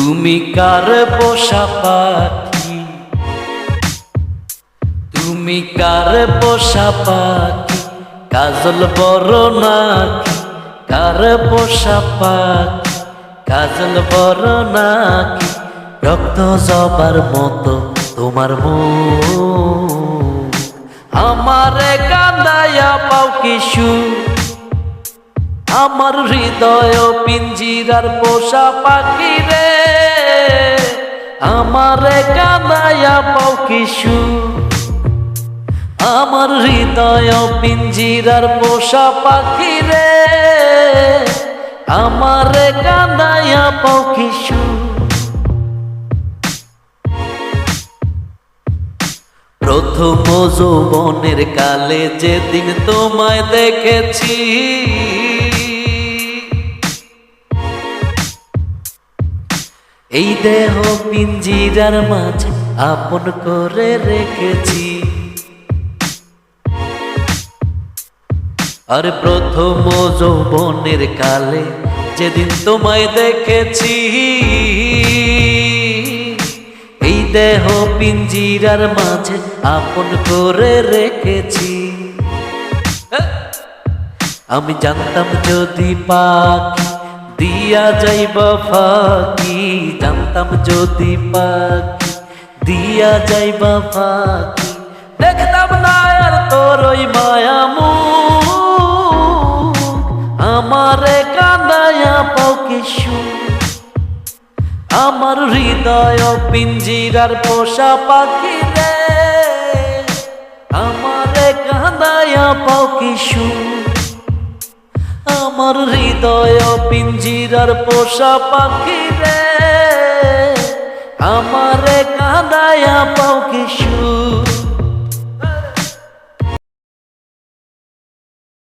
তুমি কার পোষা পাখি? তুমি কার পোষা পাখি? কাজল বড় নাকি? কার পোষা পাখি? কাজল বড় নাকি? রক্ত জবার মতো তোমার মুখ। আমারে কান্দায়া পাও কিশু। আমার হৃদয় পিঞ্জিরার পোষা পাখি রে। আমারে কান্দায়া পাও কিশু। আমার হৃদয় পিঞ্জিরার পোষা পাখি রে। আমারে কান্দায়া পাও কিশু। প্রথম যৌবনের কালে যেদিন তোমায় দেখেছি এই দেহ পিঞ্জিরার মাঝে আপন করে রেখেছি। আর প্রথম যৌবনের কালে যেদিন তোমায় দেখেছি, এই দেহ পিঞ্জিরার মাঝে আপন করে রেখেছি। আমি জানতাম যদি পাখি দিয়া যাইবা ফাঁকি, জানতাম যদি পাখি। দিয়া যাইবা ফাঁকি, দেখতাম না আর তোর ওই মায়ামু আমারে কান্দায়া পাও কিশু আমার হৃদয় পিঞ্জিরার পোষা পাখি রে। আমারে কাঁদায়া পাও কিশু আমার হৃদয় পিঞ্জিরার পোষা পাখি রে। আমার কাদায় পাও কিশোর